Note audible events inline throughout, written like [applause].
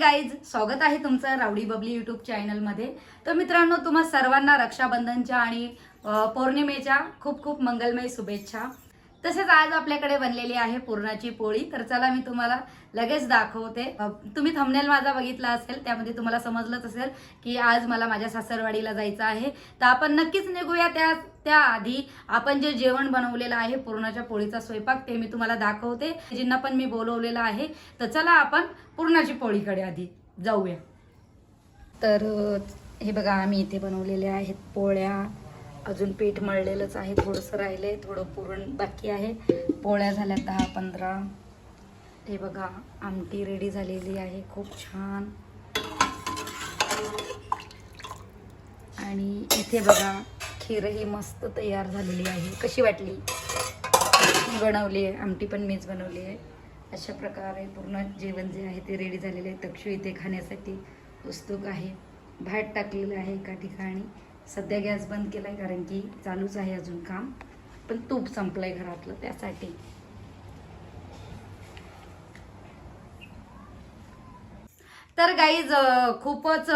Guys स्वागत आहे तुमचं रावडी बबली यूट्यूब चॅनलमध्ये तर मित्रांनो तुम्हा सर्वांना रक्षाबंधनच्या आणि पौर्णिमेच्या खूप खूप मंगलमय शुभेच्छा. तसेच आज आपल्याकडे बनलेली आहे पुरणाची पोळी. तर चला मी तुम्हाला लगेच दाखवते. तुम्ही थंबनेल माझा बघितला असेल त्यामध्ये तुम्हाला समजलंच असेल की आज मला माझ्या सासरवाडीला जायचं आहे. तर आपण नक्कीच निघूया त्या त्याआधी आपण जे जेवण बनवलेलं आहे पुरणाच्या पोळीचा स्वयंपाक ते मी तुम्हाला दाखवते. जिन्ना पण मी बोलवलेलं आहे. तर चला आपण पुरणाची पोळीकडे आधी जाऊया. तर हे बघा आम्ही इथे बनवलेले आहेत पोळ्या. अजून पीठ मळलेलंच आहे थोडंसं राहिलंय थोडं पुरण बाकी आहे. पोळ्या झाल्या दहा पंधरा. हे बघा आमटी रेडी झालेली आहे खूप छान. आणि इथे बघा खीरही मस्त तयार झालेली आहे. कशी वाटली? बनवली आहे आमटी पण मीच बनवली आहे. अशा प्रकारे पूर्ण जेवण जे आहे ते रेडी झालेले आहे. तक्षू इथे खाण्यासाठी उत्सुक आहे. भात टाकलेलं आहे एका ठिकाणी. सध्या गॅस बंद केला आहे कारण की चालूच आहे अजून काम पण तूप संपलंय घरातलं त्यासाठी. तर गाईज खूपच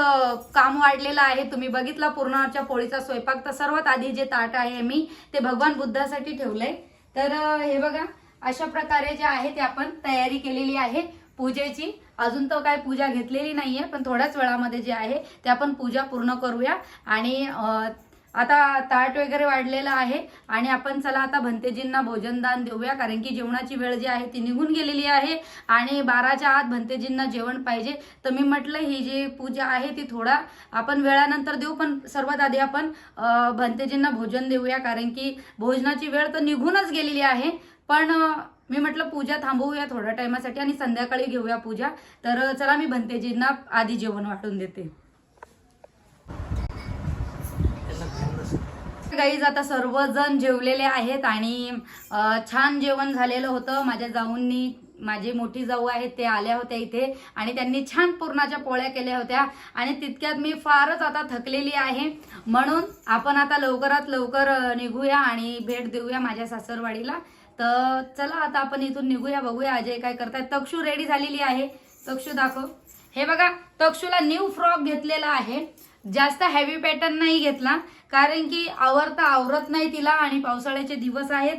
काम वाढलेलं आहे. तुम्ही बघितला पूर्णाच्या पोळीचा स्वयंपाक. तर सर्वात आधी जे ताट आहे मी ते भगवान बुद्धासाठी ठेवलंय. तर हे बघा अशा प्रकारे जे आहे ते आपण तयारी केलेली आहे पूजेची. अजून तर काय पूजा घेतलेली नाहीये पण थोड्याच वेळामध्ये जे आहे ते आपण पूजा पूर्ण करूया. आणि आता ताट वगैरे वाढलेलं आहे आणि आपण चला आता भंतेजींना भोजनदान देऊया कारण की जेवणाची वेळ जी आहे ती निघून गेलेली आहे. आणि बाराच्या आत भंतेजींना जेवण पाहिजे. तर मी म्हटलं ही जी पूजा आहे ती थोडा आपण वेळानंतर देऊ पण सर्वात आधी आपण भंतेजींना भोजन देऊया कारण की भोजनाची वेळ तर निघूनच गेलेली आहे. पण मी म्हटलं पूजा थांबवूया थोड्या टायमासाठी आणि संध्याकाळी घेऊया पूजा. तर चला मी भंतेजींना आधी जेवण वाटून देते. गाईज आता सर्वजण जेवलेले आहेत आणि छान जेवण झालेलं होतं. माझ्या जाऊंनी माझी मोठी जाऊ आहेत ते आल्या होत्या इथे आणि त्यांनी छान पुरणाच्या पोळ्या केल्या होत्या आणि तितक्यात मी फारच आता थकलेली आहे. म्हणून आपण आता लवकरात लवकर निघूया आणि भेट देऊया माझ्या सासरवाडीला. तर चला आता आपण इथून निघूया बघूया. अजय काय करताय? तक्षू रेडी झालेली आहे. तक्षू दाखव. हे बघा तक्षूला न्यू फ्रॉक घेतलेला आहे. जास्त हॅवी पॅटर्न नाही घेतला कारण की आवरता आवरत नाही तिला आणि पावसाळ्याचे दिवस आहेत.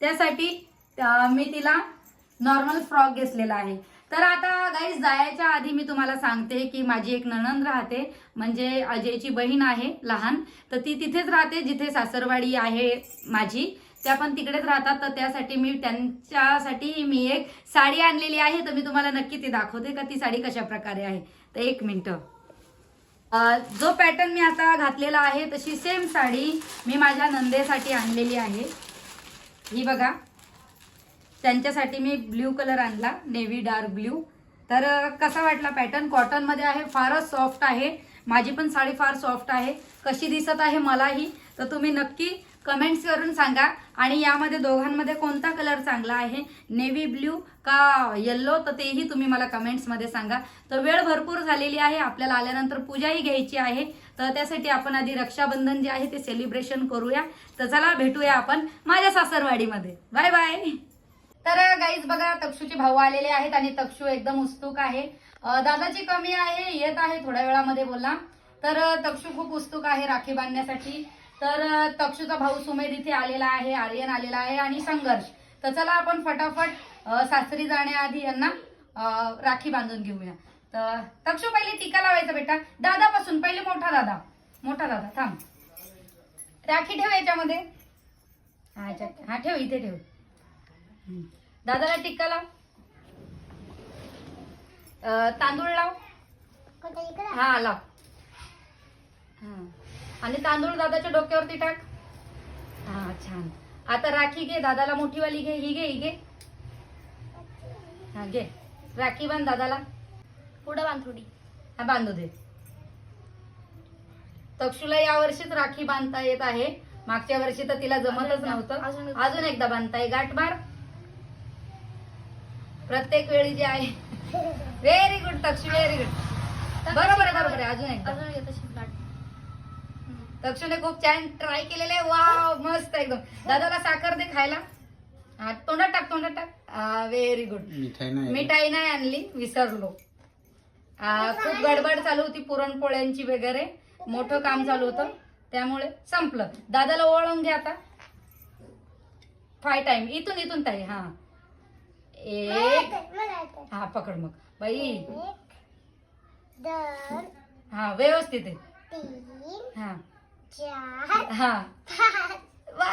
त्यासाठी मी तिला नॉर्मल फ्रॉक घेतलेला आहे. तर आता गाईज जायच्या आधी मी तुम्हाला सांगते की माझी एक नणंद राहते. म्हणजे अजयची बहीण आहे लहान. तर ती तिथेच राहते जिथे सासरवाडी आहे माझी. त्या पण तिकडेच राहतात तर त्यासाठी मी त्यांच्यासाठी मी एक साडी आणलेली आहे तर मी तुम्हाला नक्की ती दाखवते का ती साडी कशा प्रकारे आहे. तर एक मिनटं. जो पॅटर्न मी आता घातलेला आहे तशी सेम साडी मी माझ्या नंदेसाठी आणलेली आहे. ही बघा. त्यांच्यासाठी मी ब्ल्यू कलर आणला नेव्ही डार्क ब्ल्यू तर कसा वाटला पॅटर्न कॉटनमध्ये आहे फारच सॉफ्ट आहे. माझी पण साडी फार सॉफ्ट आहे. कशी दिसत आहे मलाही? तर तुम्ही नक्की कमेंट्स करून सांगा. आणि यामध्ये दोघांमध्ये कोणता कलर चांगला आहे? नेव्ही ब्ल्यू का येल्लो तर तेही तुम्ही मला कमेंट्समध्ये सांगा. तर वेळ भरपूर झालेली आहे. आपल्याला आल्यानंतर पूजाही घ्यायची आहे. तर त्यासाठी आपण आधी रक्षाबंधन जे आहे ते सेलिब्रेशन करूया. तर चला भेटूया आपण माझ्या सासरवाडीमध्ये. बाय बाय तर गाईज बघा तक्षूचे भाऊ आलेले आहेत आणि तक्षू एकदम उत्सुक आहे. दादाची कमी आहे येत आहे थोड्या वेळामध्ये बोला. तर तक्षू खूप उत्सुक आहे राखी बांधण्यासाठी. तर तक्षूचा भाऊ सुमेध इथे आलेला आहे आर्यन आलेला आहे आणि संघर्ष. तर चला आपण फटाफट सासरी जाण्याआधी यांना राखी बांधून घेऊया. तर तक्षू पहिले टीका लावायचा बेटा. दादापासून पहिले मोठा दादा. मोठा दादा थांब. राखी ठेव याच्यामध्ये. हा याच्यात. हा ठेव इथे ठेव. दादाला टिक्का लाव. तांदूळ लाव. हा लाव. हा. आणि तांदूळ दादाच्या डोक्यावरती टाक. हा छान. आता राखी घे दादाला मोठीवाली घे ही घे ही घे. हा घे. राखी बांध दादाला. पुढं बांध थोडी. हा बांधू दे. तक्षुला या वर्षीच राखी बांधता येत आहे. मागच्या वर्षी तर तिला जमतच नव्हतं. अजून एकदा. बांधताय गाठ मार प्रत्येक वेळी जे आहे. [laughs] Very good Takshu very good बरोबर बरोबर अजून एकदा. तक्षुने खूप छान ट्राय केलेलं आहे. वाव मस्त एकदम. दादाला साखर दे खायला. हा तोंडात टाक तोंडात टाक. व्हेरी गुड मिठाई नाही मिठाई नाही आणली विसरलो. आ, खूप गडबड चालू होती पुरणपोळ्यांची वगैरे. मोठं काम चालू होतं. त्यामुळे संपलं. दादाला ओळून घ्या आता. फाय टाइम इथून इथून ताई हा. एक. हा पकड मग. बाई. दोन. हा व्यवस्थित आहे. तीन. हा. हा. वा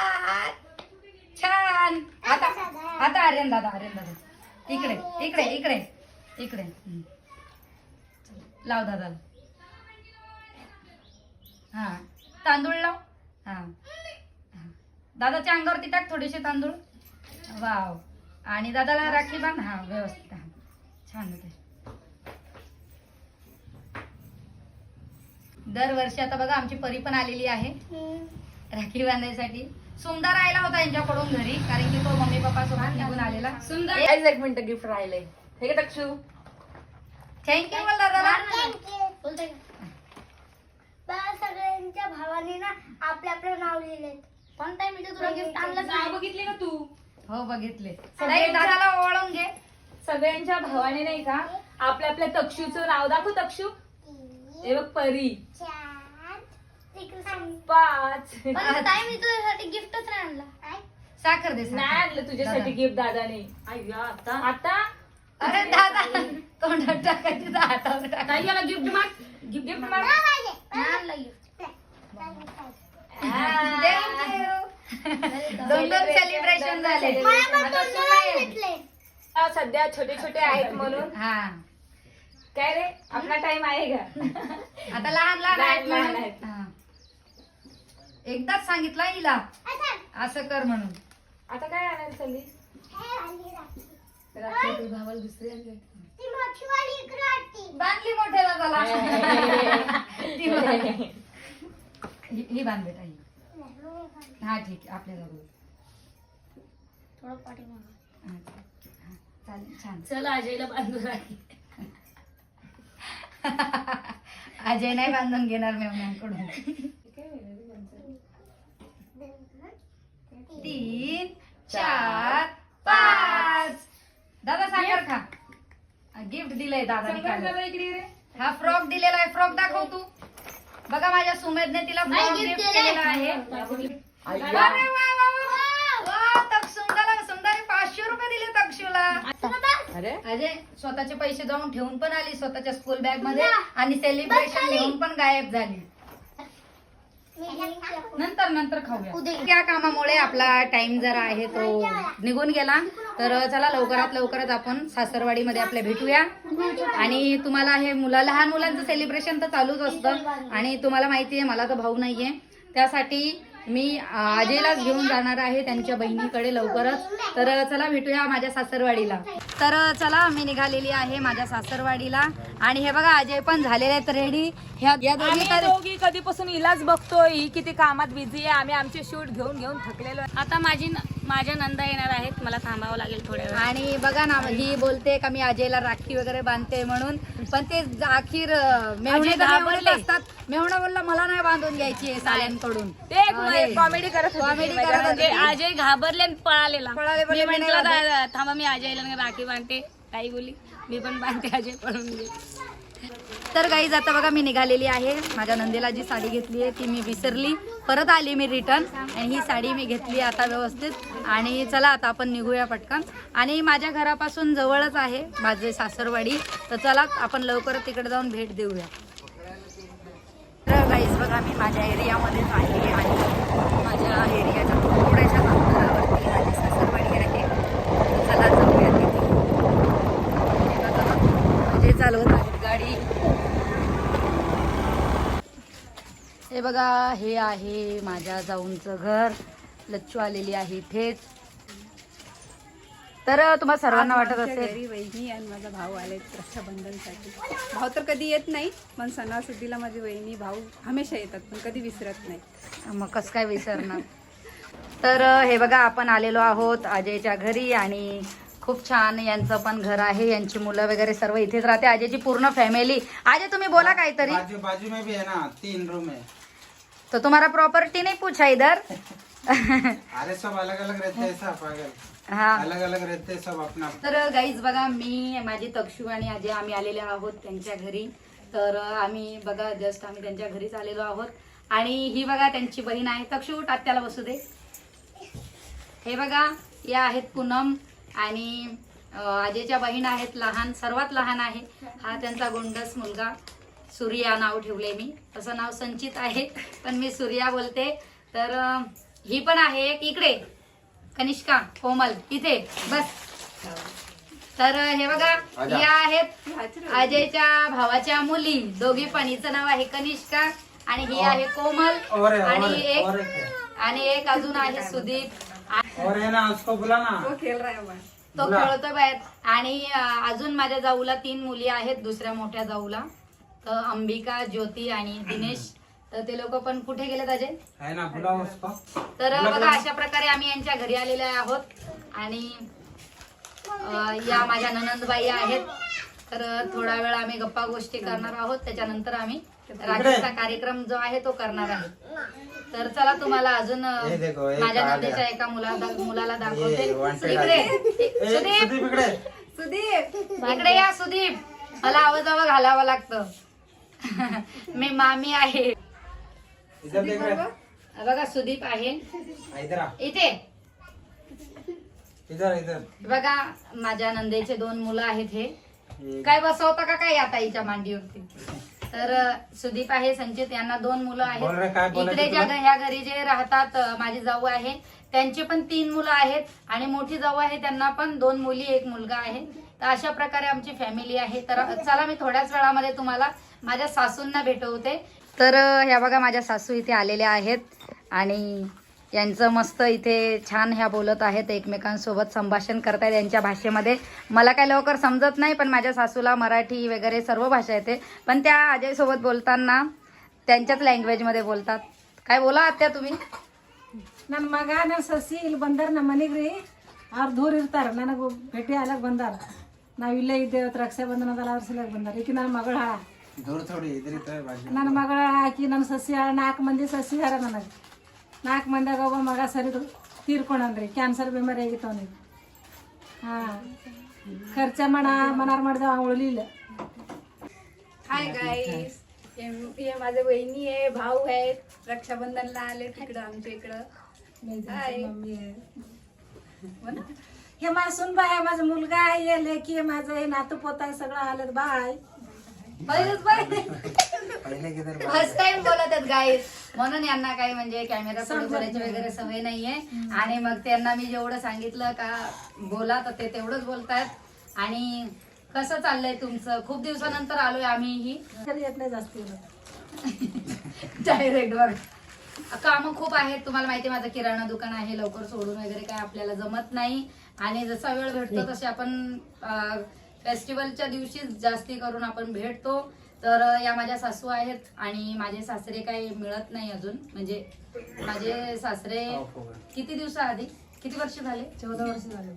छान. आता आता आर्यन दादा आर्यन दादा. इकडे इकडे इकडे इकडे. लाव दादाला. हा. तांदूळ लाव. हा. हा. दादाच्या अंगावरती टाक थोडेसे तांदूळ. वाव. आणि दादाला राखी बांध. हा व्यवस्थित. हा. छान होते दरवर्षी आता बघा आमची परी पण आलेली आहे. राखी बांधायसाठी. सुंदर राहिला होता यांच्याकडून घरी कारण की तो मम्मी पप्पा सोबत निघून आलेला. सुंदर. एक मिनिट गिफ्ट राहिले. हे का तक्षू थँक्यू बोल बघा सगळ्यांच्या भावाने ना आपले आपले नाव लिहिले पण टाइम इथे तुला गिफ्ट आणलं बघितली का तू? हो बघितले. दादाला ओळून घे. सगळ्यांच्या भावाने नाही का? आपल्या आपल्या तक्षूचं नाव दाखव तक्षू. हे बघ परी पाच पण टाइम इथे तुझ्यासाठी गिफ्टच नाही आणला? साखर दे साखर. नाही आणलं तुझ्यासाठी दादा. गिफ्ट दादाने आता आता अरे दादा तोंडात टाकायची तर हातावर टाकायची. याला गिफ्ट माग गिफ्ट माग नाही पाहिजे. नाही आणला गिफ्ट नाही पाहिजे. Thank you. दोन दोन सेलिब्रेशन झाले मला पण दोन. सध्या छोटे छोटे आहेत म्हणून हा काय रे आपला टाइम आहे का [laughs] आता लहान लहान आहेत लहान म्हणून. आहेत. हा. एकदाच सांगितलं हिला. असं कर म्हणून आता काय आणायला चालली हे. रात्री तू भावाला दुसरी आणली. बांधली [laughs] ती बांध. ही ही बांध बेटा ही हा ठीक आहे आपल्या जवळ थोडं हा, हा, चालेल छान चल अजयला बांधून राखी अजय नाही बांधून घेणार मेवण्यांकडून तीन चार पाच. दादा साखर खा. गिफ्ट दिलंय दादा इकडे रे. हा फ्रॉक दिलेला आहे. फ्रॉक दाखव तू. बघा माझ्या सुमेधने तिला फ्रॉक गिफ्ट आहे. अरे वा वा वा वा. तक्षुंदाला सुंदर पाचशे रुपये दिले तक्षुला. अरे? अजय स्वतःचे पैसे जाऊन ठेवून पण आली स्वतःच्या स्कूल बॅगमध्ये आणि सेलिब्रेशन घेऊन पण गायब झाली. नंतर नंतर खाऊया. या कामामुळे आपला टाइम जरा आहे तो निघून गेला. तर चला लवकरात लवकरच आपण सासरवाडीमध्ये आपल्या भेटूया. आणि तुम्हाला हे मुला लहान मुलांचं सेलिब्रेशन तर चालूच असतं. आणि तुम्हाला माहिती आहे मला तर भाऊ नाहीये. त्यासाठी मी अं, अजयलाच घेऊन जाणार आहे त्यांच्या बहिणीकडे लवकरच. तर चला भेटूया माझ्या सासरवाडीला. तर चला मी निघालेली आहे माझ्या सासरवाडीला. आणि हे बघा अजय पण झालेले आहेत रेडी ह्या या दोघी तर दोघी कधीपासून इलाज बघतोय. ही किती कामात बिझी आहे. आम्ही आमचे शूट घेऊन घेऊन थकलेलो आहे. आता माझी माझ्या नंदा येणार आहेत. मला थांबावं लागेल थोड्या वेळ आणि बघा ना ही बोलते का मी अजयला राखी वगैरे बांधते म्हणून. पण ते अखेर तर. मेहुणेच असतात. मेहुणा बोलला मला नाही बांधून घ्यायची आहे ते कॉमेडी करत ती. करत म्हणजे होती. अजय घाबरले आणि पळालेला. पळाले, मी बोलले, मी नाही म्हटलं बांधत. "दा- थांबा मी अजयला राखी बांधते. ताई बोली मी पण बांधते अजय पळून गेले तर गाईज आता बघा मी निघालेली आहे. माझ्या नंदीला जी साडी घेतली आहे ती मी विसरली. परत आली मी रिटर्न आणि ही साडी मी घेतली आता व्यवस्थित. आणि चला आता आपण निघूया पटकन. आणि माझ्या घरापासून जवळच आहे माझे सासरवाडी. तर चला आपण लवकर तिकडे जाऊन भेट देऊया. तर गाईज बघा मी माझ्या एरियामध्येच आहे आणि माझ्या एरियाच्या थोड्याशा अंतरावरती माझी सासरवाडी आहे तर चला जाऊया तिथे हे बघा, म्हणजे चालवत आहेत गाडी हे बघा हे आहे माझ्या जाऊनचं घर. लच्चू आलेली आहे इथेच. तर तुम्हाला सर्वांना वाटत आमच्या असेल घरी वहिनी आणि माझा भाऊ आलेत रक्षाबंधनसाठी. भाऊ तर कधी येत नाही पण सणासुदीला माझी वहिनी भाऊ हमेशा येतात पण कधी विसरत नाही. मग कसं काय विसरणार? तर हे बघा आपण आलेलो आहोत अजयच्या घरी आणि खूप छान यांचं पण घर आहे. यांची मुलं वगैरे सर्व इथेच राहते. अजयची पूर्ण फॅमिली अजय तुम्ही बोला काहीतरी. बाजू बाजू में भी है ना तीन रूम है तो तुम्हारा प्रॉपर्टी नहीं पूछा इधर। अरे सब अलग अलग रहते हैं हा। अलग अलग रहते सब अपना। तर गाईज बघा मी माझी तक्षू आणि अजय आम्ही आलेले आहोत त्यांच्या घरी. तर आम्ही बघा जस्ट आम्ही त्यांच्या घरीच आलेलो आहोत. आणि ही बघा त्यांची बहीण आहे. तक्षू तात्याला बसू दे. हे बघा या आहेत पूनम आणि अजयच्या बहीण आहेत लहान सर्वात लहान आहे. हा त्यांचा गोंडस मुलगा. सूर्या नाव ठेवले मी. तसं नाव संचित आहे पण मी सूर्या बोलते. तर ही पण आहे एक इकडे. कनिष्का कोमल इथे. बस. तर हे बघा या आहेत अजयच्या भावाच्या मुली. दोघी पण हिचं नाव आहे कनिष्का आणि ही आहे कोमल है आणि एक है आणि एक अजून आहे सुदीप. आ- और है ना उसको बुला ना. तो खेळ है. खेळतोय बाहेर. आणि अजून माझ्या जाऊला तीन मुली आहेत दुसऱ्या मोठ्या जाऊला. तर अंबिका ज्योती आणि दिनेश. तर ते लोक पण कुठे है ना बुलाओ उसको तर बघा. अशा प्रकारे आम्ही यांच्या घरी आलेले आहोत. आणि अं, या माझ्या ननंदबाई आहेत. तर थोडा वेळ आम्ही गप्पा गोष्टी करणार आहोत. त्याच्यानंतर आम्ही राखीचा कार्यक्रम जो आहे तो करणार आहे. तर चला तुम्हाला अजून अं, हे देखो, हे माझ्या. नंदेच्या एका मुला मुलाला ये दाखवते. wanted इकडे ए, सुदीप. सुदीप इकडे. या सुदीप. मला आवाजावं घालावं लागतं. मी मामी आहे. इधर देख रहे बघा. सुदीप आहे. इधर आ. इथे. इधर इधर. बघा माझ्या नंदेचे दोन मुलं आहेत हे. काय बसवता का काय या ताईच्या मांडीवरती? तर सुदीप आहे संचित यांना दोन मुलं बोल रे, काय आहेत बोलायचं इकडे ज्या तुला? ह्या घरी जे राहतात अ, माझी जाऊ आहे त्यांचे पण तीन मुलं आहेत आणि मोठी जाऊ आहे त्यांना पण दोन मुली एक मुलगा आहे. तर अशा प्रकारे आमची फॅमिली आहे तर चला मी थोड्याच वेळामध्ये तुम्हाला माझ्या सासूंना भेटवते तर अ, ह्या बघा माझ्या सासू इथे आलेल्या आहेत आणि यांचं मस्त इथे छान ह्या बोलत आहेत एकमेकांसोबत संभाषण करतायत यांच्या भाषेमध्ये मला काय लवकर समजत नाही पण माझ्या सासूला मराठी वगैरे सर्व भाषा येते पण त्या अजयसोबत बोलताना त्यांच्याच लँग्वेजमध्ये बोलतात काय बोला आत्या तुम्ही ನನ್ನ ಮಗ ನನ್ನ ಸಸಿ ಇಲ್ಲಿ ಬಂದಾರ ನಮ್ಮ ಮನೆಗೆ ರೀ ಅವ್ರು ದೂರ ಇರ್ತಾರೆ ನನಗೆ ಭೇಟಿ ಆಗ್ಲಕ್ಕೆ ಬಂದಾರ ನಾವು ಇಲ್ಲೇ ಇದ್ದೇವೆ ಇವತ್ತು ರಕ್ಷಾ ಬಂಧನದಲ್ಲ ಅವ್ರ ಸಲುವಾಗಿ ಬಂದಾರ ಈಕಿ ನನ್ನ ಮಗಳ ಹಾಳ दूर थोड़ी इधर ही तो है बाजू ನನ್ನ ಮಗಳ ಆಕಿ ನನ್ನ ಸಸಿ ಹಾಳ ನಾಲ್ಕು ಮಂದಿ ಸಸಿ ಹಾರ ನನಗೆ ನಾಲ್ಕು ಮಂದಿಯಾಗ ಒಬ್ಬ ಮಗ ಸರಿದು ತೀರ್ಕೊಂಡನ್ರಿ ಕ್ಯಾನ್ಸರ್ ಬಿಮಾರಿ ಆಗಿತ್ತು ಅವನಿಗೆ ಹಾಂ ಖರ್ಚ ಮಾಡ ಮನಾರ್ ಮಾಡಿದೆ ಅವ ಉಳಿಲಿಲ್ಲ हाय गाईस हे हे माझे बहिणी आहे भाऊ आहेत रक्षाबंधनला आले तिकडं आमच्या इकडं हाय हे माझं सुनबाई आहे माझा मुलगा आहे हे लेकी आहे माझं हे नातू पोत आहे सगळं आलं बाय पहले किधर बात फर्स्ट टाइम बोलत आहेत गाईज म्हणून यांना काही म्हणजे कॅमेरा पुढे बोलायची वगैरे सवय नाहीये. आणि मग त्यांना मी जेवढं सांगितलं का बोला तर ते तेवढंच बोलतायत आणि कसं चाललंय तुमचं? खूप दिवसानंतर आलोय आम्ही ही येत नाही जास्ती डायरेक्ट [laughs] वर. कामं खूप आहेत. तुम्हाला माहिती माझं किराणा दुकान आहे. लवकर सोडून वगैरे काय आपल्याला जमत नाही. आणि जसा वेळ भेटतो तसे आपण फेस्टिवलच्या दिवशी जास्ती करून आपण भेटतो. तर या माझ्या सासू आहेत आणि माझे सासरे काही मिळत नाही अजून. म्हणजे माझे सासरे हो गया किती दिवसाआधी? किती वर्ष झाले? चौदा वर्ष झाले.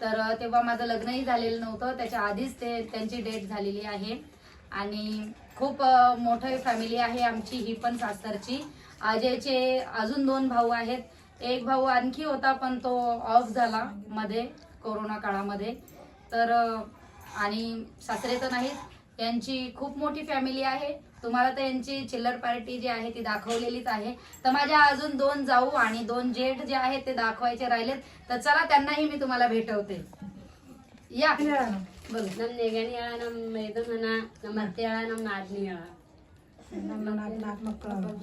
तर तेव्हा माझं लग्नही झालेलं नव्हतं. त्याच्या आधीच ते त्यांची डेट झालेली आहे. आणि खूप मोठी फॅमिली आहे आमची ही पण सासरची. अजयचे अजून दोन भाऊ आहेत एक भाऊ आणखी होता पण तो ऑफ झाला मध्ये कोरोना काळामध्ये तर अ, आणि सासरे तर नाहीत यांची खूप मोठी फॅमिली आहे तुम्हाला तर यांची चिल्लर पार्टी जी आहे ती दाखवलेलीच आहे तर माझ्या अजून दोन जाऊ आणि दोन जेठ जे आहेत ते दाखवायचे राहिलेत तर चला त्यांनाही मी तुम्हाला भेटवते या बोल ನಮ್ಮ ನೆಗಣಿ ಹೇಳ ನಮ್ಮ ಇದು ನನ್ನ ನಮ್ಮ ಅತ್ತೆ ಹೇಳ ನಮ್ಮ ನಾದಿನಿ ಹೇಳ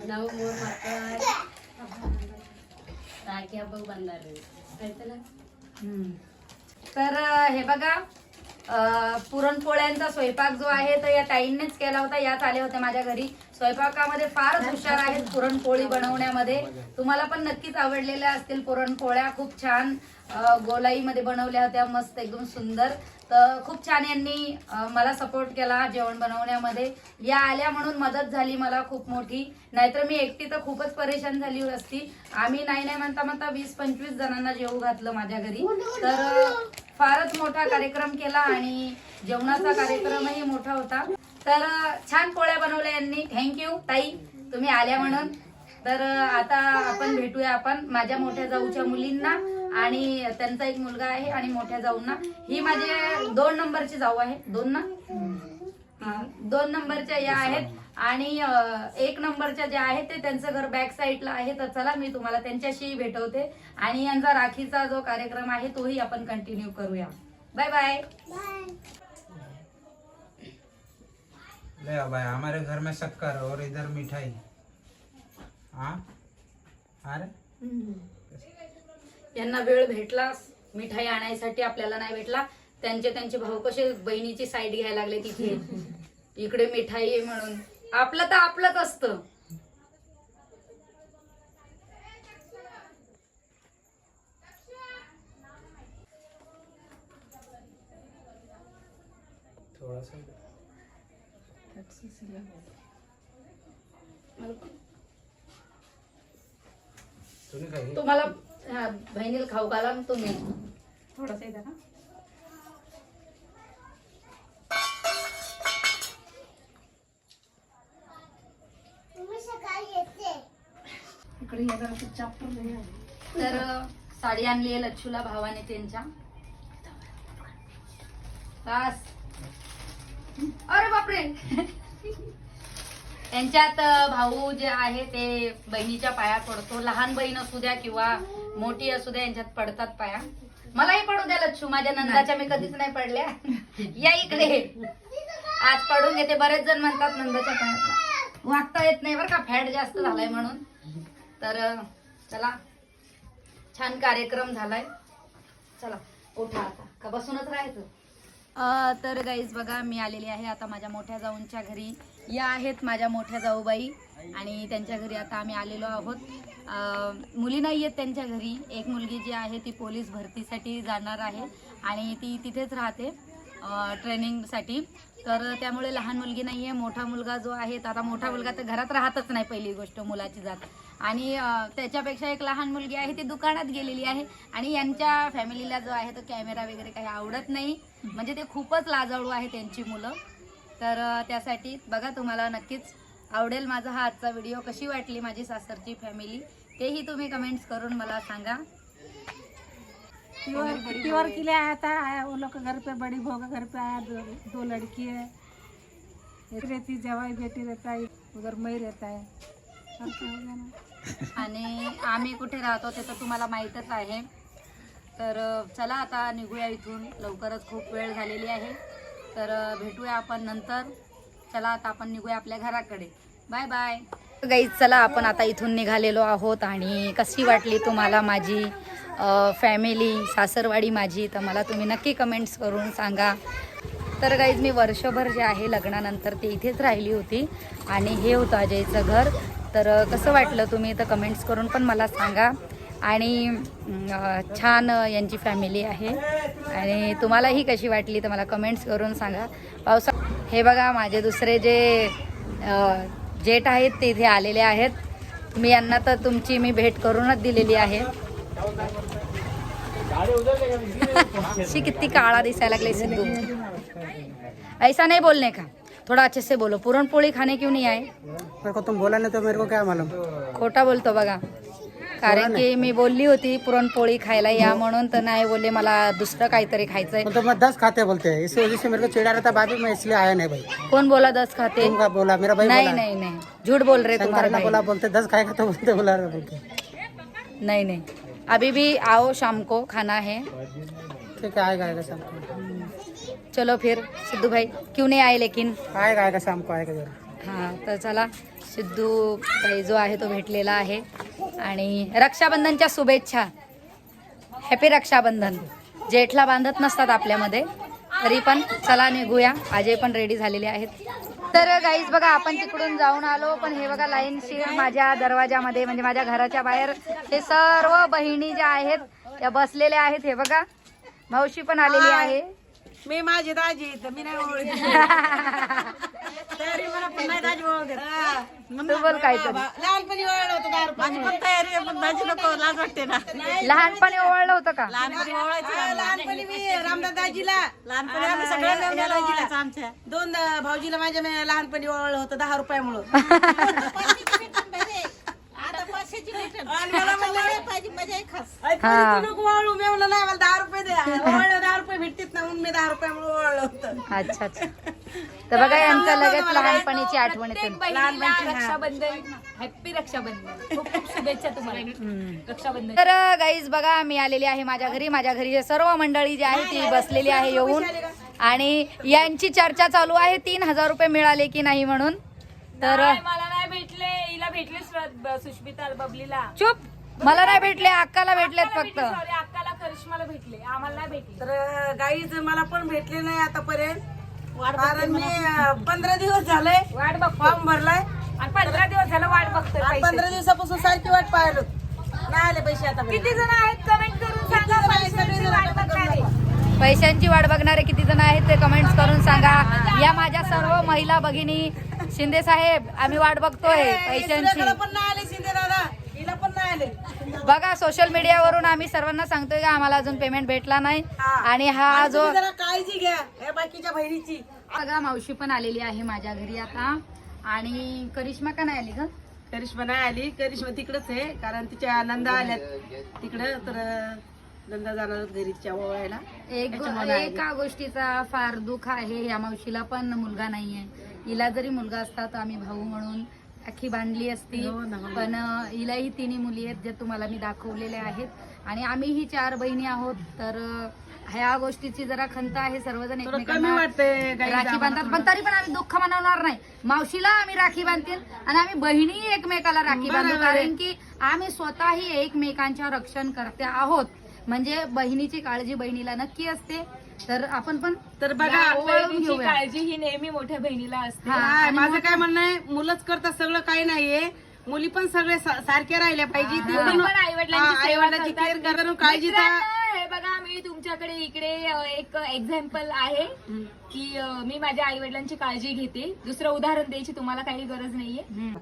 ನಾವು ಮೂರು ಮಕ್ಕಳು ರಾಖಿ ಹಬ್ಬಕ್ಕೆ ಬಂದಾರ್ರಿ ಆಯ್ತಲ್ಲ हम्म. तर अ, हे बघा अ, पुरणपोळ्यांचा स्वयंपाक जो आहे तर या ताईंनीच केला होता याच आल्या होत्या माझ्या घरी स्वयंपाकामध्ये फारच हुशार आहेत पुरणपोळी बनवण्यामध्ये तुम्हाला पण नक्कीच आवडलेल्या असतील पुरणपोळ्या खूप छान अ, गोलाईमध्ये बनवल्या होत्या मस्त एकदम सुंदर. तर खूप छान यांनी मला सपोर्ट केला जेवण बनवण्यामध्ये. या आल्या म्हणून मदत झाली मला खूप मोठी. नाहीतर मी एकटी तर खूपच परेशान झाली असती. आम्ही नाही नाही म्हणता म्हणता वीस पंचवीस जणांना जेवू घातलं माझ्या घरी. तर फारच मोठा कार्यक्रम केला आणि जेवणाचा कार्यक्रमही मोठा होता. तर छान पोळ्या बनवल्या यांनी. थँक्यू ताई. तुम्ही आल्या म्हणून. तर आता आपण भेटूया आपण माझ्या मोठ्या जाऊच्या मुलींना. आणि त्यांचा एक मुलगा आहे आणि मोठ्या जाऊंना. ही माझे दोन नंबरची जाऊ आहे. दोन ना? हा, दोन नंबरच्या या आहेत. आणि एक नंबरच्या ज्या आहेत ते त्यांचं घर बॅक साईडला आहे. तर चला मी तुम्हाला त्यांच्याशी भेटवते. आणि यांचा राखीचा जो कार्यक्रम आहे तोही आपण कंटिन्यू करूया. बाय बाय ले आओ भाई हमारे घर में शक्कर और इधर मिठाई। हाँ? अरे यांना वेळ भेटला मिठाई आणायसाठी आपल्याला नाही भेटला. त्यांचे त्यांचे भाऊ कसे बहिणीची साईड घ्यायला लागले तिथे. [laughs] इकडे मिठाई आहे म्हणून. आपलं तर आपलंच असतं. तुम्हाला हा, बहिणीला खाऊ घाला ना तुम्ही. थोडस येतं का येते तर साडी आणली आहे लच्छूला भावाने त्यांच्या. बस. अरे बापरे. [laughs] त्यांच्यात भाऊ जे आहे ते बहिणीच्या पाया पडतो. लहान बहीण असू द्या किंवा मोठी असू द्या यांच्यात पडतात पाया. मलाही पडू द्या लच्छू. माझ्या नंदाच्या मी कधीच नाही पडल्या. [laughs] या इकडे. आज पडून घेते. बरेच जण म्हणतात नंदाच्या पायात. वागता येत नाही बरं का. फॅट जास्त झालाय म्हणून. तर चला. छान कार्यक्रम झालाय. चला उठा आता. का बसूनच राहायचं? तर गाईज बघा मी आलेली आहे आता माझ्या मोठ्या जाऊंच्या घरी. या आहेत माझ्या मोठ्या जाऊबाई आणि त्यांच्या घरी आता आम्ही आलेलो आहोत. मुली नाही आहेत त्यांच्या घरी. एक मुलगी जी आहे ती पोलीस भरतीसाठी जाणार आहे आणि ती तिथेच राहते ट्रेनिंगसाठी. तर त्यामुळे लहान मुलगी नाही आहे मोठा मुलगा जो आहे तर आता मोठा मुलगा तर घरात राहतच नाही पहिली गोष्ट मुलाची जात. आणि त्याच्यापेक्षा एक लहान मुलगी आहे ती दुकानात गेलेली आहे आणि यांच्या फॅमिलीला जो आहे तो कॅमेरा वगैरे काही आवडत नाही. म्हणजे ते खूपच लाजाळू आहे त्यांची मुलं. तर त्यासाठी बघा तुम्हाला नक्कीच आवडेल माझा हा आजचा व्हिडिओ. कशी वाटली माझी सासरची फॅमिली? तेही तुम्ही कमेंट्स करून मला सांगा. प्योर प्योर के लिए आया था आया वो लोग के घर पे बड़ी बहू के घर पे आया दो, दो लड़की है. एक रहती जवाई बेटी रहता है उधर मई रहता है. ना? आणि आम्ही कुठे राहतो ते तर तुम्हाला माहीतच आहे. तर चला आता निघूया इथून. लवकरच खूप वेळ झालेली आहे. तर भेटूया आपण नंतर. चला आता आपण निघूया आपल्या घराकडे. बाय बाय गाईज चला आपण आता इथून निघालेलो आहोत आणि कशी वाटली तुम्हाला माझी फॅमिली सासरवाडी माझी? तर मला तुम्ही नक्की कमेंट्स करून सांगा. तर गाईज मी वर्षभर जे आहे लग्नानंतर ते इथेच राहिली होती आणि हे होतं अजयचं घर. तर कसं वाटलं तुम्ही? तर कमेंट्स करून पण मला सांगा. आणि छान यांची फॅमिली आहे. आणि तुम्हालाही कशी वाटली तर मला कमेंट्स करून सांगा. पावसा हे बघा माझे दुसरे जे जेठ आहेत ते इथे आलेले आहेत. मी यांना तर तुमची मी भेट करूनच दिलेली आहे. अशी किती काळा दिसायला लागले सिद्धू ऐसा नहीं बोलने का? थोड़ा अच्छे से बोलो. पुरणपोळी खाने क्यों नहीं आए मेरे को तुम बोला नहीं तो मेरे को क्या मालूम? खोटा बोलतो बघा. कारण की मी बोलली होती पुरणपोळी खायला या म्हणून तर नाही बोलले मला दुसरं काहीतरी खायचंय. तो मैं दस खाते बोलते. हैं इसी वजह से मेरे को चिड़ा रहता बाद में मैं इसलिए आया नहीं भाई. कोण बोला दस खाते? बोला मेरा भाई नहीं बोला. नहीं नहीं. झूठ बोल रहे तुम्हारे शंकर ने भाई. बोला बोलते दस खाएगा तो बोलते बोला रहे बोलते. नहीं नहीं. अभी भी आओ शाम को खाना है. ठीक है आएगा आएगा शाम को. चलो फिर सिद्धू भाई क्यों नहीं आए लेकिन? आएगा आएगा शाम को आएगा जरूर. हां तर चला. सिद्धू भाई जो आहे तो भेटलेला आहे. आणि रक्षाबंधनच्या शुभेच्छा. हॅपी रक्षाबंधन. जेठला बांधत नसतात आपल्यामध्ये. तरी पण चला निघूया. अजय पण रेडी झालेले आहेत. तर गाईज बघा आपण तिकडून जाऊन आलो. पण हे बघा लाईन शीर माझ्या दरवाजामध्ये म्हणजे माझ्या घराच्या बाहेर हे सर्व बहिणी ज्या आहेत त्या बसलेल्या आहेत. हे बघा मावशी पण आलेली आहे. मी माझी दाजी मी नाही [laughs] पण नाही दाजी ओळखत. तू बोल काहीतरी लहानपणी ओळखलं होतं दारू माझी पण तयारी आहे पण दाजी नको लाज वाटते ना. लहानपणी ओवाळलं होतं का? लहानपणी ओळखायचं लहानपणी मी रामदास दाजीला लहानपणी आम्ही सगळ्यांना दाजीला आमच्या. दोन भाऊजीला माझ्या मी लहानपणी ओळखलं होतं दहा रुपयामुळं [laughs] आणि मला म्हणलं "हे पाहिजे मजा आहे खास. अरे हा. पोरी, तू नको वाळू मी म्हणलं नाही मला दहा रुपये द्या. [laughs] ओवाळलं दहा रुपये भेटतील ना म्हणून मी दहा रुपयामुळे ओवाळलं होतं. अच्छा अच्छा. तर बघा यांचं लगेच लहानपणीची आठवण येते. बहिणीला रक्षाबंधन हॅप्पी रक्षाबंधन. खूप खूप शुभेच्छा तुम्हाला. रक्षाबंधन. तर गाईज बघा मी आलेली आहे माझ्या घरी. माझ्या घरी हे सर्व मंडळी जी आहे ती बसलेली आहे येऊन. आणि यांची चर्चा चालू आहे. तीन हजार रुपये मिळाले की नाही म्हणून. तर मला नाही भेटले. हिला भेटले सुष्मिता बबलीला. चुप. मला नाही भेटले अक्काला भेटलेत फक्त. अक्काला करिश्माला भेटले. आम्हाला नाही भेटले. तर गाईज मला पण भेटले नाही आतापर्यंत. कारण मी पंधरा दिवस झाले वाट बघ फॉर्म भरलाय. आणि पंधरा दिवस झालं वाट बघतोय. पंधरा दिवसापासून सारखी वाट पाहिलो. नाही आले पैसे आता किती जण आहेत? कमेंट करून सांगा. पैशाची वाट बघणारे. पैशांची वाट बघणारे किती जण आहेत ते कमेंट्स करून सांगा. या माझ्या सर्व महिला भगिनी शिंदे साहेब आम्ही वाट बघतोय पैशांची. पण नाही आले शिंदे दादा. बघा सोशल मीडियावरून आम्ही सर्वांना सांगतोय का आम्हाला अजून पेमेंट भेटला नाही. आणि हा जो काळजी घ्या बाकीच्या बहिणीची. बघा मावशी पण आलेली आहे माझ्या घरी आता. आणि करिश्मा का नाही आली ग? करिश्मा नाही आली. करिश्मा तिकडच आहे कारण तिच्या नंदा आल्यात. तिकडं तर नंदा जाणार घरी एक आली. एका गोष्टीचा फार दुःख आहे. या मावशीला पण मुलगा नाहीये. हिला जरी मुलगा असता तर आम्ही भाऊ म्हणून राखी बांधली असती. हो हो. पण हिलाही तिन्ही मुली आहेत जे तुम्हाला मी दाखवलेल्या आहेत. आणि आम्हीही चार बहिणी आहोत तर ह्या गोष्टीची जरा खंत आहे. सर्वजण एकमेकांना राखी बांधतात. पण तरी पण आम्ही दुःख मनवणार नाही. मावशीला आम्ही राखी बांधतील आणि आम्ही बहिणी एकमेकाला राखी बांधू. बरोबर आहे. कारण की आम्ही स्वतःही एकमेकांच्या रक्षण करते आहोत. म्हणजे बहिणीची काळजी बहिणीला नक्की असते. तर आपण पण तर बघा ओवाळून बहिणीची घेऊया. काळजी ही नेहमी मोठ्या बहिणीला असते हा, आणि माझं काय म्हणणं आहे मुलंच करतात सगळं काही नाहीये मुली पण सगळे सा- सारख्या राहिल्या पाहिजे ती पण करतात. केअर करून काळजी तर मित्रांनो, हे बघा मी तुमच्याकडे इकडे एक एक्झाम्पल आहे की मी माझ्या आई वडिलांची काळजी घेते. दुसरं उदाहरण द्यायची तुम्हाला काही गरज नाहीये.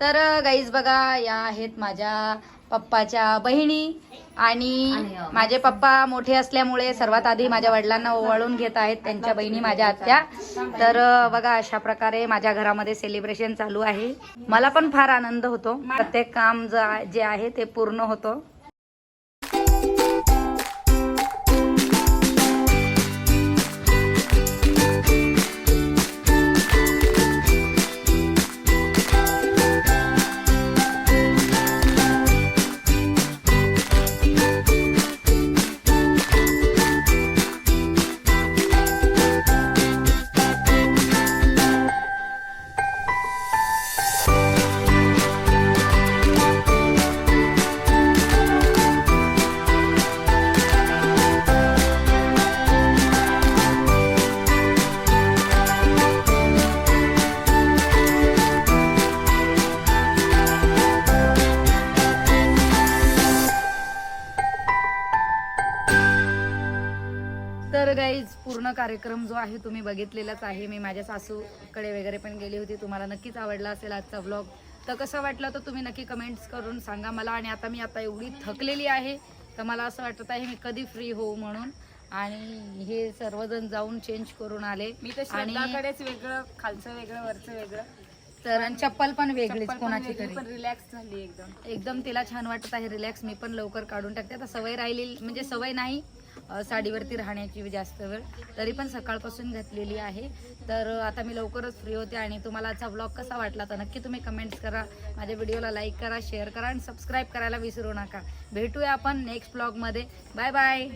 तर गाईज बघा या आहेत माझ्या पप्पाच्या बहिणी आणि माझे पप्पा मोठे असल्यामुळे सर्वात आधी माझ्या वडिलांना ओवाळून घेत आहेत. त्यांच्या बहिणी माझ्या आत्या. तर बघा अशा प्रकारे माझ्या घरामध्ये सेलिब्रेशन चालू आहे. मला पण फार आनंद होतो. प्रत्येक काम जे आहे ते पूर्ण होतं. आहे तुम्ही बघितलेलाच आहे. मी माझ्या सासूकडे वगैरे पण गेली होती. तुम्हाला नक्कीच आवडला असेल आजचा व्लॉग तर कसं वाटलं तर तुम्ही नक्की कमेंट्स करून सांगा मला. आणि आता मी आता एवढी थकलेली आहे तर मला असं वाटत आहे मी कधी फ्री होऊ म्हणून. आणि हे सर्वजण जाऊन चेंज करून आले. मी तर आणि वेगळं खालचं वेगळं वरचं वेगळं. तर आणि चप्पल पण वेगळीच कोणाची तरी. रिलॅक्स झाली एकदम. एकदम तिला छान वाटत आहे रिलॅक्स मी पण लवकर काढून टाकते. आता सवय राहिलेली म्हणजे सवय नाही साडीवरती राहण्याची जास्त वेळ तरी पण सकाळपासून घातलेली आहे. तर आता मी लवकरच फ्री होते आणि तुम्हाला आजचा ब्लॉग कसा वाटला तर नक्की तुम्ही कमेंट्स करा. माझ्या व्हिडिओला लाईक करा शेअर करा आणि सबस्क्राईब करायला विसरू नका. भेटूया आपण नेक्स्ट ब्लॉगमध्ये बाय बाय